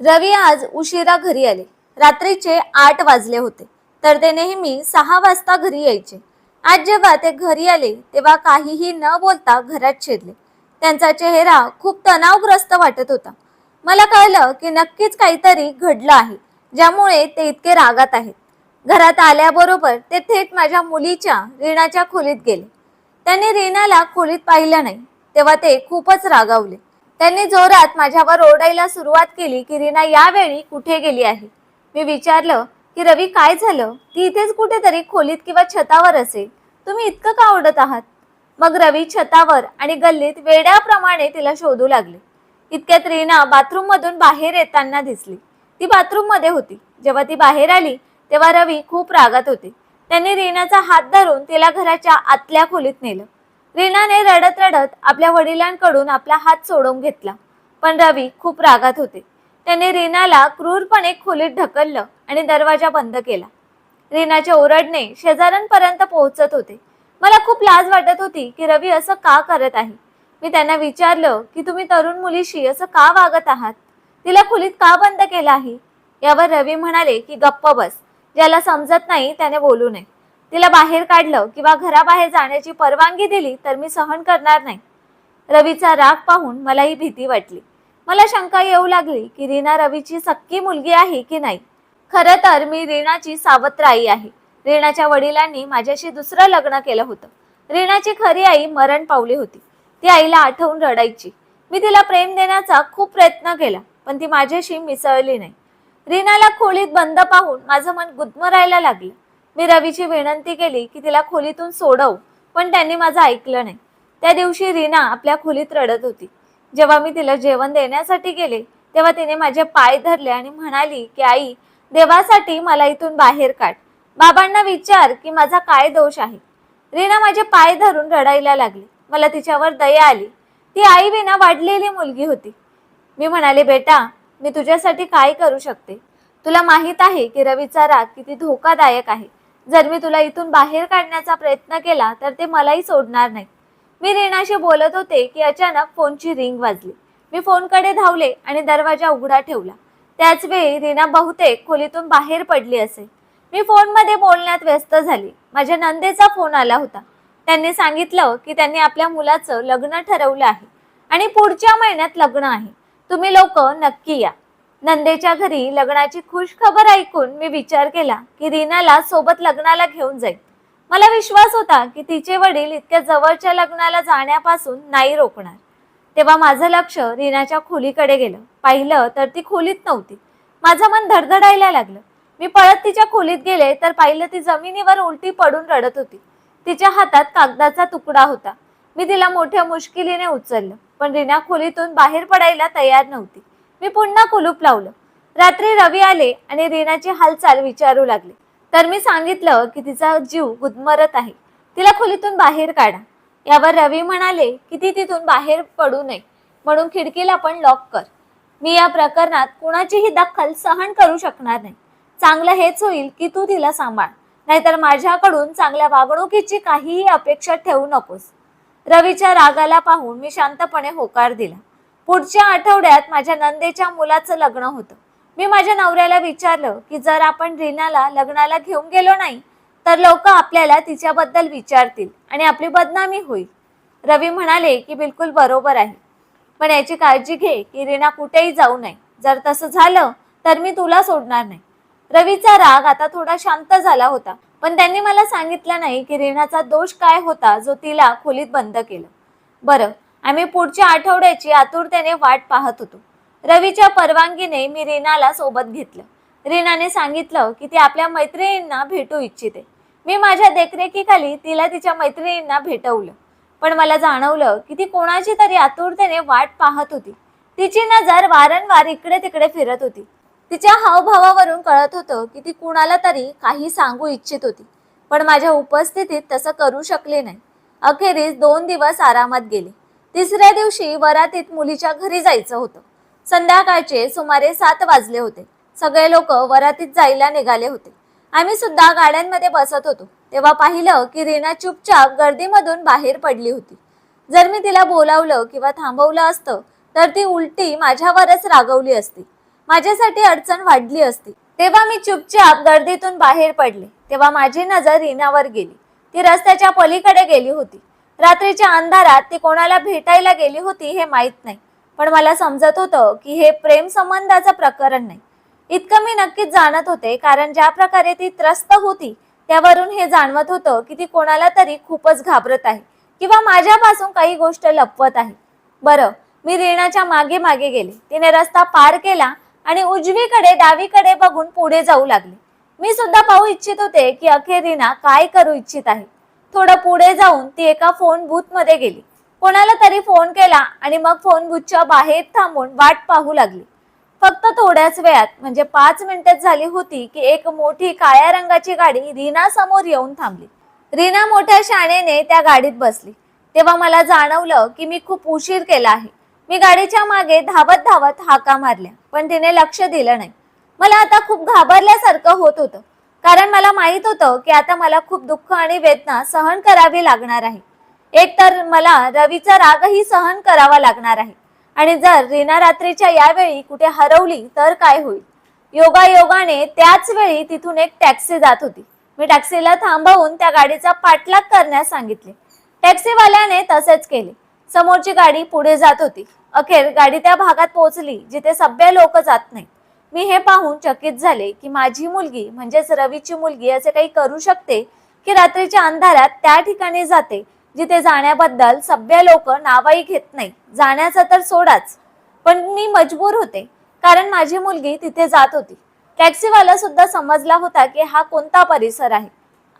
रवी आज उशिरा घरी आले. रात्रीचे आठ वाजले होते. तर ते नेहमी सहा वाजता घरी यायचे. आज जेव्हा ते घरी आले तेव्हा काहीही न बोलता घरात शिरले. त्यांचा चेहरा खूप तणावग्रस्त वाटत होता. मला कळलं की नक्कीच काहीतरी घडलं आहे ज्यामुळे ते इतके रागात आहेत. घरात आल्याबरोबर ते थेट माझ्या मुलीच्या रीणाच्या खोलीत गेले. त्यांनी रीनाला खोलीत पाहिलं नाही तेव्हा ते खूपच रागावले. त्यांनी जोरात माझ्यावर ओरडायला सुरुवात केली की रीना यावेळी कुठे गेली आहे? मी विचारलं की रवी काय झालं? ती इथेच कुठेतरी खोलीत किंवा छतावर असेल. तुम्ही इतकं का ओरडत आहात? मग रवी छतावर आणि गल्लीत वेड्याप्रमाणे तिला शोधू लागले. इतक्यात रीना बाथरूम मधून बाहेर येताना दिसली. ती बाथरूममध्ये होती. जेव्हा ती बाहेर आली तेव्हा रवी खूप रागात होते. त्यांनी रीनाचा हात धरून तिला घराच्या आतल्या खोलीत नेलं. रीनाने रडत रडत आपल्या वडिलांकडून आपला हात सोडवून घेतला. पण रवी खूप रागात होते. त्यांनी रीनाला क्रूरपणे खोलीत ढकललं आणि दरवाजा बंद केला. रीनाचे ओरडणे शेजाऱ्यांपर्यंत पोहोचत होते. मला खूप लाज वाटत होती की रवी असं का करत आहे? मी त्यांना विचारलं की तुम्ही तरुण मुलीशी असं का वागत आहात? तिला खोलीत का बंद केलं आहे? यावर रवी म्हणाले की गप्प बस. ज्याला समजत नाही त्याने बोलू नये. तिला बाहेर काढलं किंवा घराबाहेर जाण्याची परवानगी दिली तर मी सहन करणार नाही. रवीचा राग पाहून मलाही भीती वाटली. मला शंका येऊ लागली की रीना रवीची सक्की मुलगी आहे की नाही? खरं तर मी रीणाची सावत्र आई आहे. रीणाच्या वडिलांनी माझ्याशी दुसरं लग्न केलं होतं. रीणाची खरी आई मरण पावली होती. ती आईला आठवून रडायची. मी तिला प्रेम देण्याचा खूप प्रयत्न केला पण ती माझ्याशी मिसळली नाही. रीनाला खोलीत बंद पाहून माझं मन गुदमरायला लागलं. मी रवीची विनंती केली की तिला खोलीतून सोडव पण त्यांनी माझं ऐकलं नाही. त्या दिवशी रीना आपल्या खोलीत रडत होती. जेव्हा मी तिला जेवण देण्यासाठी गेले तेव्हा तिने माझे पाय धरले आणि म्हणाली की आई देवासाठी मला इथून बाहेर काढ. बाबांना विचार की माझा काय दोष आहे. रीना माझे पाय धरून रडायला लागली. मला तिच्यावर दया आली. ती आई विना वाढलेली मुलगी होती. मी म्हणाले बेटा मी तुझ्यासाठी काय करू शकते? तुला माहीत आहे की रवीचा राग किती धोकादायक आहे. जर मी तुला इथून बाहेर काढण्याचा प्रयत्न केला तर ते मलाही सोडणार नाही मी रीनाशी बोलत होते की अचानक फोनची रिंग वाजली. मी फोनकडे धावले आणि दरवाजा उघडा ठेवला. त्याच वेळी रीना बहुतेक खोलीतून बाहेर पडली असेल मी फोनमध्ये बोलण्यात व्यस्त झाली. माझ्या नंदेचा फोन आला होता. त्यांनी सांगितलं की त्यांनी आपल्या मुलाचं लग्न ठरवलं आहे आणि पुढच्या महिन्यात लग्न आहे. तुम्ही लोक नक्की या. नंदेच्या घरी लग्नाची खुश खबर ऐकून मी विचार केला की रीनाला सोबत लग्नाला घेऊन जाईल. मला विश्वास होता की तिचे वडील इतक्या जवळच्या लग्नाला जाण्यापासून नाही रोखणार. तेव्हा माझं लक्ष रीनाच्या खोलीकडे गेलं. पाहिलं तर ती खोलीत नव्हती. माझं मन धडधडायला लागलं. मी पळत तिच्या खोलीत गेले तर पाहिलं ती जमिनीवर उलटी पडून रडत होती. तिच्या हातात कागदाचा तुकडा होता. मी तिला मोठ्या मुश्किलीने उचललं पण रीना खोलीतून बाहेर पडायला तयार नव्हती. मी पुन्हा कुलूप लावलं. रात्री रवी आले आणि रीनाची हालचाल विचारू लागले. तर मी सांगितलं की तिचा जीव गुदमरत आहे. तिला खोलीतून बाहेर काढा. यावर रवी म्हणाले की ती तिथून बाहेर पडू नये. म्हणून खिडकीला पण लॉक कर. मी या प्रकरणात कुणाचीही दखल सहन करू शकणार नाही. चांगलं हेच होईल की तू तिला सांभाळ. नाहीतर माझ्याकडून चांगल्या वागणुकीची काहीही अपेक्षा ठेवू नकोस. रवीच्या रागाला पाहून मी शांतपणे होकार दिला. पुढच्या आठवड्यात माझ्या नंदेच्या मुलाचं लग्न होतं. मी माझ्या नवऱ्याला विचारलं की जर आपण रीनाला लग्नाला घेऊन गेलो नाही तर लोक आपल्याला तिच्याबद्दल विचारतील आणि आपली बदनामी होईल. रवी म्हणाले की बिलकुल बरोबर आहे. पण याची काळजी घे की रीना कुठेही जाऊ नये. जर तसं झालं तर मी तुला सोडणार नाही. रवीचा राग आता थोडा शांत झाला होता पण त्यांनी मला सांगितलं नाही की रीनाचा दोष काय होता जो तिला खोलीत बंद केलं. बरं आम्ही पुढच्या आठवड्याची आतुरतेने वाट पाहत होतो. रवीच्या परवानगीने मी रीनाला सोबत घेतलं. रीनाने सांगितलं की ती आपल्या मैत्रिणींना भेटू इच्छिते. मी माझ्या देखरेखीखाली तिला तिच्या मैत्रिणींना भेटवलं. पण मला जाणवलं की ती कोणाची तरी आतुरतेने वाट पाहत होती. तिची नजर वारंवार इकडे तिकडे फिरत होती. तिच्या हावभावावरून कळत होतं की ती कुणाला तरी काही सांगू इच्छित होती. पण माझ्या उपस्थितीत तसं करू शकले नाही. अखेरीस दोन दिवस आरामात गेले. तिसऱ्या दिवशी वरातीत मुलीच्या घरी जायचं होतं. संध्याकाळचे सुमारे सात वाजले होते. सगळे लोक वरातीत जायला निघाले होते. आम्ही सुद्धा गाड्यांमध्ये बसत होतो. तेव्हा पाहिलं की रीना चुपचाप गर्दीमधून बाहेर पडली होती. जर मी तिला बोलावलं किंवा थांबवलं असतं तर ती उलटी माझ्यावरच रागवली असती. माझ्यासाठी अडचण वाढली असती. तेव्हा मी चुपचाप गर्दीतून बाहेर पडले. तेव्हा माझी नजर रीनावर गेली. ती रस्त्याच्या पलीकडे गेली होती. रात्रीच्या अंधारात ती कोणाला भेटायला गेली होती हे माहीत नाही. पण मला समजत होतं की हे प्रेम संबंधाचं प्रकरण नाही. इतकं मी नक्कीच जाणत होते कारण ज्या प्रकारे ती त्रस्त होती त्यावरून हे जाणवत होतं की ती कोणाला तरी खूपच घाबरत आहे किंवा माझ्यापासून काही गोष्ट लपवत आहे. बरं मी रीणाच्या मागे मागे गेले. तिने रस्ता पार केला आणि उजवीकडे डावीकडे बघून पुढे जाऊ लागले. मी सुद्धा पाहू इच्छित होते की अखेर रीना काय करू इच्छित आहे. थोडं पुढे जाऊन ती एका फोन बूथमध्ये गेली. कोणाला तरी फोन केला आणि मग फोन बूथच्या बाहेर थांबून वाट पाहू लागली. फक्त थोड्याच वेळात म्हणजे पाच मिनिटात झाली होती की एक मोठी काळ्या रंगाची गाडी रीना समोर येऊन थांबली. रीना मोठ्या शाणेने त्या गाडीत बसली. तेव्हा मला जाणवलं की मी खूप उशीर केला आहे. मी गाडीच्या मागे धावत धावत हाका मारल्या पण तिने लक्ष दिलं नाही. मला आता खूप घाबरल्यासारखं होत होतं. कारण मला माहीत होतं की आता मला खूप दुःख आणि वेदना सहन करावी लागणार आहे. एक तर मला रवीचा रागही सहन करावा लागणार आहे. आणि जर रीना रात्रीच्या यावेळी कुठे हरवली तर काय होईल? योगायोगाने त्याच वेळी तिथून एक टॅक्सी जात होती. मी टॅक्सीला थांबवून त्या गाडीचा पाठलाग करण्यास सांगितले. टॅक्सीवाल्याने तसेच केले. समोरची गाडी पुढे जात होती. अखेर गाडी त्या भागात पोहोचली जिथे सभ्य लोक जात नाहीत. मी हे पाहून चकित झाले की माझी मुलगी म्हणजेच रवीची मुलगी असे काही करू शकते की रात्रीच्या अंधारात त्या ठिकाणी जाते जिथे जाण्याबद्दल सभ्य लोक नावाही घेत नाही. जाण्याचा तर सोडाच पण मी मजबूर होते कारण माझी मुलगी तिथे जात होती. टॅक्सीवाला सुद्धा समजला होता की हा कोणता परिसर आहे.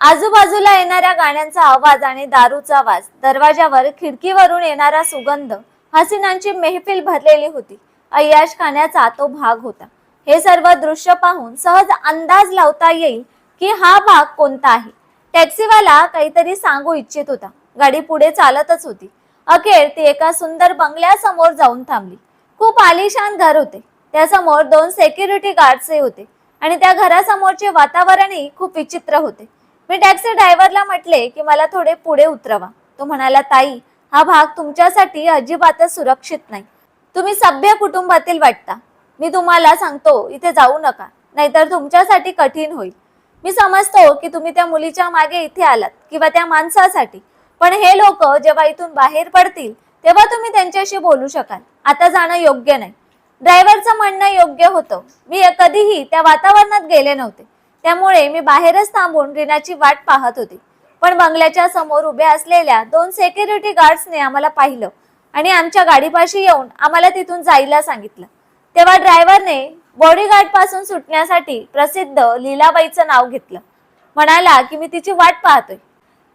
आजूबाजूला येणाऱ्या गाण्यांचा आवाज आणि दारूचा आवाज दरवाजावर खिडकीवरून येणारा सुगंध हसीनांची मेहफिल भरलेली होती. अय्याश खाण्याचा तो भाग होता. हे सर्व दृश्य पाहून सहज अंदाज लावता येईल की हा भाग कोणता आहे. टॅक्सीवाला काहीतरी सांगू इच्छित होता. गाडी पुढे चालतच होती. अखेर ती एका सुंदर बंगल्यासमोर जाऊन थांबली. खूप आलिशान घर होते. त्यासमोर दोन सेक्युरिटी गार्डचे होते आणि त्या घरासमोरचे वातावरणही खूप विचित्र होते. मी टॅक्सी ड्रायव्हरला म्हटले की मला थोडे पुढे उतरवा. तो म्हणाला ताई हा भाग तुमच्यासाठी अजिबातच सुरक्षित नाही. तुम्ही सभ्य कुटुंबातील वाटता. मी तुम्हाला सांगतो इथे जाऊ नका. नाहीतर तुमच्यासाठी कठीण होईल. मी समजतो की तुम्ही त्या मुलीच्या मागे इथे आलात किंवा त्या माणसासाठी. पण हे लोक जेव्हा इथून बाहेर पडतील तेव्हा तुम्ही त्यांच्याशी बोलू शकाल. आता जाणं योग्य नाही. ड्रायव्हरचं म्हणणं योग्य होतं. मी कधीही त्या वातावरणात गेले नव्हते. त्यामुळे मी बाहेरच थांबून रीनाची वाट पाहत होती. पण बंगल्याच्या समोर उभ्या असलेल्या दोन सेक्युरिटी गार्ड्सने आम्हाला पाहिलं आणि आमच्या गाडीपाशी येऊन आम्हाला तिथून जायला सांगितलं. तेव्हा ड्रायव्हरने बॉडीगार्डपासून सुटण्यासाठी प्रसिद्ध लीलाबाईचं नाव घेतलं. म्हणाला की मी तिची वाट पाहतोय.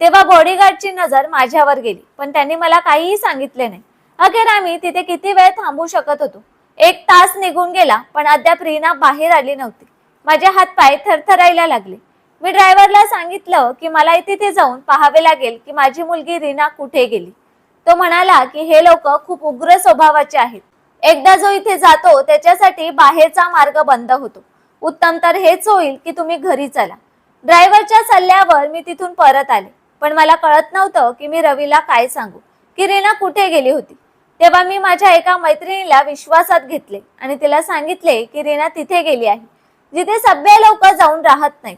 तेव्हा बॉडीगार्डची नजर माझ्यावर गेली पण त्यांनी मला काहीही सांगितले नाही. अखेर आम्ही तिथे किती वेळ थांबू शकत होतो? एक तास निघून गेला पण अद्याप रीना बाहेर आली नव्हती. माझे हात पाय थरथरायला लागले. मी ड्रायव्हरला सांगितलं की मला तिथे जाऊन पाहावे लागेल की माझी मुलगी रीना कुठे गेली? तो म्हणाला की हे लोक खूप उग्र स्वभावाचे आहेत. एकदा जो इथे जातो त्याच्यासाठी बाहेरचा मार्ग बंद होतो. उत्तम तर हेच होईल की तुम्ही घरी चला. ड्रायव्हरच्या सल्ल्यावर मी तिथून परत आले. पण मला कळत नव्हतं की मी रवीला काय सांगू. की रीना कुठे गेली होती? तेव्हा मी माझ्या एका मैत्रिणीला विश्वासात घेतले आणि तिला सांगितले की रीना तिथे गेली आहे. जिथे सभ्य लोक जाऊन राहत नाहीत.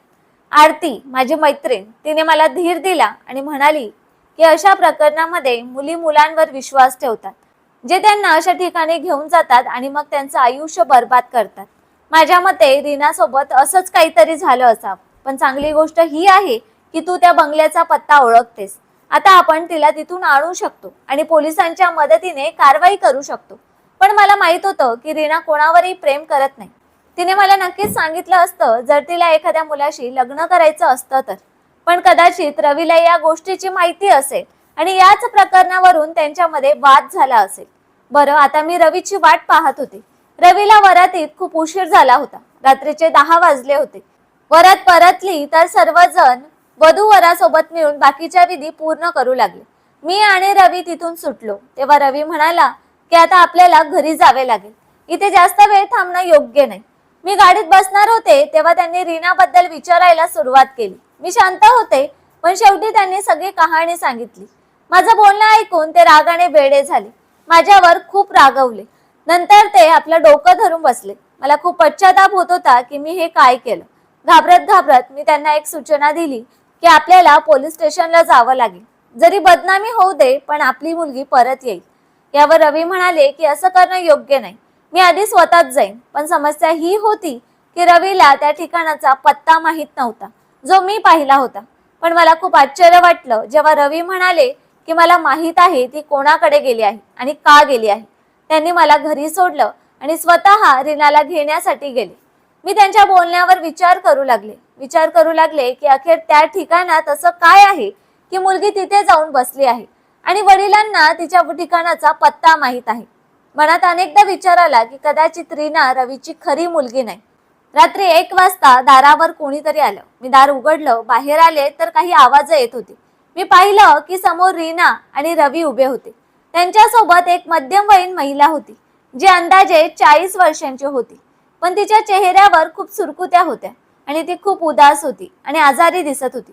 आरती माझी मैत्रीण तिने मला धीर दिला आणि म्हणाली की अशा प्रकरणामध्ये मुली मुलांवर विश्वास ठेवतात. जे त्यांना अशा ठिकाणी घेऊन जातात आणि मग त्यांचं आयुष्य बर्बाद करतात. माझ्या मते रीनासोबत असंच काहीतरी झालं असावं. पण चांगली गोष्ट ही आहे की तू त्या बंगल्याचा पत्ता ओळखतेस. आता आपण तिला तिथून आणू शकतो आणि पोलिसांच्या मदतीने कारवाई करू शकतो. पण मला माहीत होतं की रीना कोणावरही प्रेम करत नाही. तिने मला नक्कीच सांगितलं असतं जर तिला एखाद्या मुलाशी लग्न करायचं असतं तर. पण कदाचित रवीला या गोष्टीची माहिती असेल आणि याच प्रकरणावरून त्यांच्यामध्ये वाद झाला असेल. बरं आता मी रवीची वाट पाहत होते. रवीला वरातीत खूप उशीर झाला होता. रात्रीचे दहा वाजले होते. वरात परतली तर सर्वजण वधू वरासोबत मिळून बाकीच्या विधी पूर्ण करू लागले. मी आणि रवी तिथून सुटलो. तेव्हा रवी म्हणाला की आता आपल्याला घरी जावे लागेल. इथे जास्त वेळ थांबणं योग्य नाही. मी गाडीत बसणार होते तेव्हा त्यांनी रीनाबद्दल विचारायला सुरुवात केली. मी शांत होते पण शेवटी त्यांनी सगळी कहाणी सांगितली. माझं बोलणं ऐकून ते रागाने बेडे झाले. माझ्यावर खूप रागवले. नंतर ते आपलं डोकं धरून बसले. मला खूप पश्चाताप होत होता की मी हे काय केलं. घाबरत घाबरत मी त्यांना एक सूचना दिली की आपल्याला पोलीस स्टेशनला जावं लागेल. जरी बदनामी होऊ दे पण आपली मुलगी परत येईल. यावर रवी म्हणाले की असं करणं योग्य नाही. मी आधी स्वतःच जाईन पण समस्या ही होती की रवीला त्या ठिकाणाचा पत्ता माहीत नव्हता. जो मी पाहिला होता. पण मला खूप आश्चर्य वाटलं जेव्हा रवी म्हणाले की मला माहीत आहे ती कोणाकडे गेली आहे आणि का गेली आहे. त्यांनी मला घरी सोडलं आणि स्वतः रीनाला घेण्यासाठी गेले. मी त्यांच्या बोलण्यावर विचार करू लागले. विचार करू लागले की अखेर त्या ठिकाणात असं काय आहे की मुलगी तिथे जाऊन बसली आहे आणि वडिलांना तिच्या ठिकाणाचा पत्ता माहीत आहे. मनात अनेकदा विचार आला की कदाचित रीना रवीची खरी मुलगी नाही. रात्री एक वाजता दारावर कोणीतरी आलं. मी दार उघडलं. बाहेर आले तर काही आवाज येत होती. मी पाहिलं की समोर रीना आणि रवी उभे होते. त्यांच्यासोबत एक मध्यमवयीन महिला होती जी अंदाजे चाळीस वर्षांची होती. पण तिच्या चेहऱ्यावर खूप सुरकुत्या होत्या आणि ती खूप उदास होती आणि आजारी दिसत होती.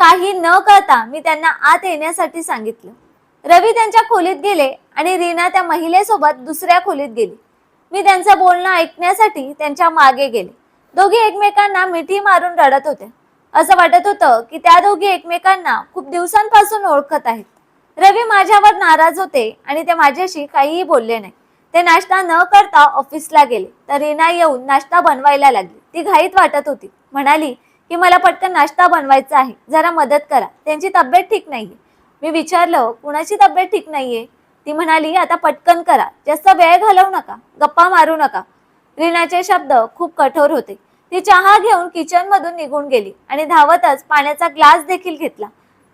काही न करता मी त्यांना आत येण्यासाठी सांगितलं. रवी त्यांच्या खोलीत गेले आणि रीना त्या महिलेसोबत दुसऱ्या खोलीत गेली. मी त्यांचं बोलणं ऐकण्यासाठी त्यांच्या मागे गेले. दोघी एकमेकांना मिठी मारून रडत होत्या. असं वाटत होतं की त्या दोघी एकमेकांना खूप दिवसांपासून ओळखत आहेत. रवी माझ्यावर नाराज होते आणि ते माझ्याशी काहीही बोलले नाही. ते नाश्ता न करता ऑफिसला गेले तर रीना येऊन नाश्ता बनवायला लागली. ती घाईत वाटत होती. म्हणाली की मला पटकन नाश्ता बनवायचा आहे. जरा मदत करा. त्यांची तब्येत ठीक नाहीये. मी विचारलं कुणाची तब्येत ठीक नाहीये? ती म्हणाली आता पटकन करा. जास्त वेळ घालवू नका. गप्पा मारू नका. रीनाचे शब्द खूप कठोर होते. ती चहा घेऊन किचन मधून निघून गेली आणि धावतच पाण्याचा ग्लास देखील घेतला.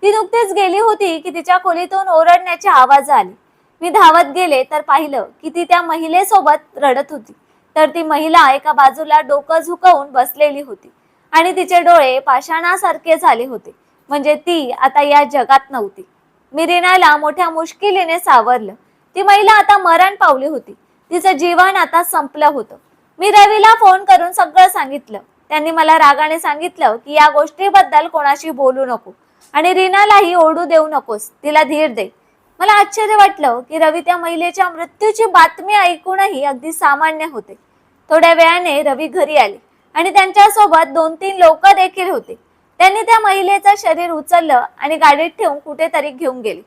ती नुकतीच गेली होती की तिच्या खोलीतून ओरडण्याचे आवाज आले. मी धावत गेले तर पाहिलं की ती त्या महिलेसोबत रडत होती. तर ती महिला एका बाजूला डोकं झुकवून बसलेली होती आणि तिचे डोळे पाषाणासारखे झाले होते. म्हणजे ती आता या जगात नव्हती. मी रिनाला मोठ्या मुश्किलीने सावरलं. ती महिला आता मरण पावली होती. तिचं जीवन आता संपलं होतं. मी रवीला फोन करून सगळं सांगितलं. त्यांनी मला रागाने सांगितलं की या गोष्टीबद्दल कोणाशी बोलू नको आणि रीनालाही ओढू देऊ नकोस. तिला धीर दे. मला आश्चर्य वाटलं की रवी त्या महिलेच्या मृत्यूची बातमी ऐकूनही अगदी सामान्य होते. थोड्या वेळाने रवी घरी आले आणि त्यांच्यासोबत दोन तीन लोक देखील होते. त्यांनी त्या महिलेचं शरीर उचललं आणि गाडीत ठेवून कुठेतरी घेऊन गेले.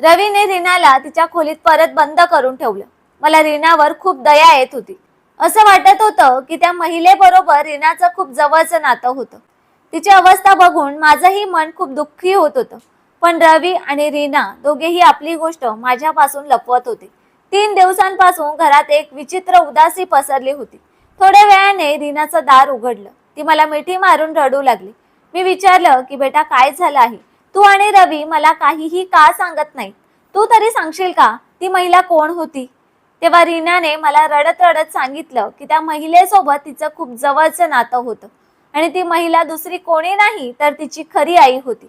रवीने रीनाला तिच्या खोलीत परत बंद करून ठेवलं. मला रीनावर खूप दया येत होती. असं वाटत होतं की त्या महिलेबरोबर रीनाचं खूप जवळचं नातं होतं. तिची अवस्था बघून माझंही मन खूप दुःखी होत होतं. पण रवी आणि रीना दोघेही आपली गोष्ट माझ्यापासून लपवत होते. तीन दिवसांपासून घरात एक विचित्र उदासी पसरली होती. थोड्या वेळाने रीनाचं दार उघडलं. ती मला मिठी मारून रडू लागली. मी विचारलं की बेटा काय झालं आहे? तू आणि रवी मला काहीही का सांगत नाही तू तरी सांगशील का? ती महिला कोण होती? तेव्हा रीनाने मला रडत रडत सांगितलं की त्या महिलेसोबत तिचं खूप जवळचं नातं होतं. आणि ती महिला दुसरी कोणी नाही तर तिची खरी आई होती.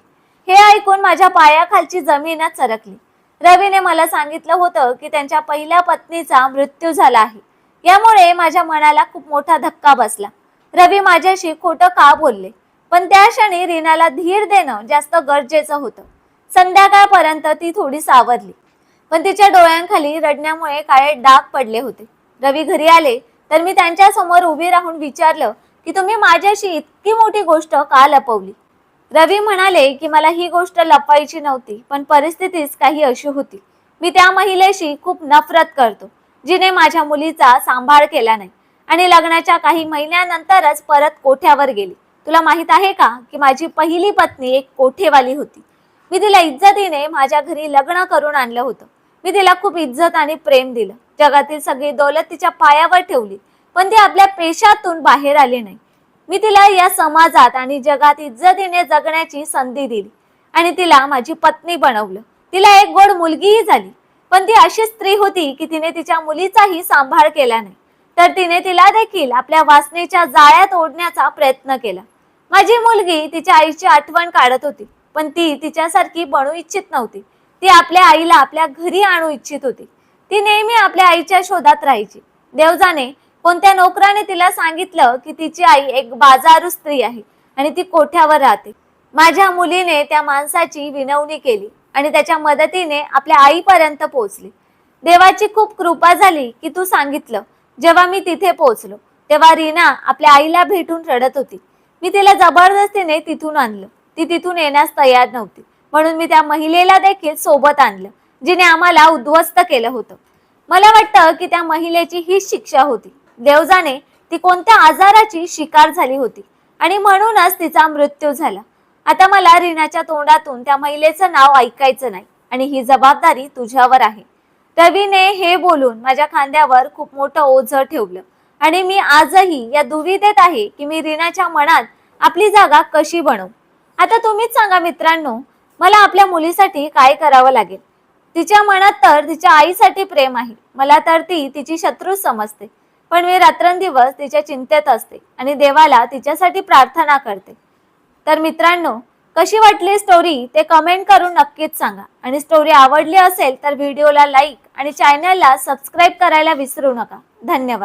हे ऐकून माझ्या पायाखालची जमीनच सरकली. रवीने मला सांगितलं होतं की त्यांच्या पहिल्या पत्नीचा मृत्यू झाला आहे. यामुळे माझ्या मनाला खूप मोठा धक्का बसला. रवी माझ्याशी खोटं का बोलले? पण त्या क्षणी रीनाला धीर देणं जास्त गरजेचं होतं. संध्याकाळपर्यंत ती थोडी सावरली. पण तिच्या डोळ्यांखाली रडण्यामुळे काळे डाग पडले होते. रवी घरी आले तर मी त्यांच्यासमोर उभी राहून विचारलं की तुम्ही माझ्याशी इतकी मोठी गोष्ट का लपवली? रवी म्हणाले की मला ही गोष्ट लपवायची नव्हती पण परिस्थितीच काही अशी होती. मी त्या महिलेशी खूप नफरत करतो जिने माझ्या मुलीचा सांभाळ केला नाही आणि लग्नाच्या काही महिन्यानंतरच परत कोठ्यावर गेली. तुला माहीत आहे का की माझी पहिली पत्नी एक कोठेवाली होती? मी तिला इज्जतीने माझ्या घरी लग्न करून आणलं होतं. मी तिला खूप इज्जत आणि प्रेम दिलं. जगातील सगळी दौलत तिच्या पायावर ठेवली पण ती आपल्या पेशातून बाहेर आली नाही. मी तिला या समाजात आणि जगात इज्जतीने जगण्याची संधी दिली आणि तिला माझी पत्नी बनवलं. तिला एक गोड मुलगीही झाली पण ती अशी स्त्री होती की तिने तिच्या मुलीचाही सांभाळ केला नाही. तर तिने तिला देखील आपल्या वासनेच्या जाळ्यात ओढण्याचा प्रयत्न केला. माझी मुलगी तिच्या आईची आठवण काढत होती पण ती तिच्यासारखी बनू इच्छित नव्हती. ती आपल्या आईला आपल्या घरी आणू इच्छित होती. ती नेहमी आपल्या आईच्या शोधात राहायची. देवजाने कोणत्या नोकराने तिला सांगितलं की तिची आई एक बाजारू स्त्री आहे आणि ती कोठ्यावर राहते? माझ्या मुलीने त्या माणसाची विनवणी केली आणि त्याच्या मदतीने आपल्या आईपर्यंत पोहोचली. देवाची खूप कृपा झाली की तू सांगितलं. जेव्हा मी तिथे पोहोचलो तेव्हा रीना आपल्या आईला भेटून रडत होती. मी तिला जबरदस्तीने तिथून आणलं. ती तिथून येण्यास तयार नव्हती. म्हणून मी त्या महिलेला देखील सोबत आणलं जिने आम्हाला उद्ध्वस्त केलं होतं. मला वाटतं की त्या महिलेची ही शिक्षा होती. देवजाने ती कोणत्या आजाराची शिकार झाली होती आणि म्हणूनच तिचा मृत्यू झाला. आता मला रीनाच्या तोंडातून त्या महिलेचं नाव ऐकायचं नाही आणि ही जबाबदारी तुझ्यावर आहे. रवीने हे बोलून माझ्या खांद्यावर खूप मोठं ओझं ठेवलं आणि मी आजही या दुविधेत आहे की मी रीनाच्या मनात आपली जागा कशी बनवू? आता तुम्हीच सांगा मित्रांनो मला आपल्या मुलीसाठी काय करावं लागेल? तिच्या मनात तर तिच्या आईसाठी प्रेम आहे. मला तर ती तिची शत्रू समजते. पण मी रात्रंदिवस तिच्या चिंतेत असते आणि देवाला तिच्यासाठी प्रार्थना करते. तर मित्रांनो कशी वाटली स्टोरी ते कमेंट करून नक्कीच सांगा. आणि स्टोरी आवडली असेल तर व्हिडिओला लाईक आणि चॅनलला सबस्क्राईब करायला विसरू नका. धन्यवाद.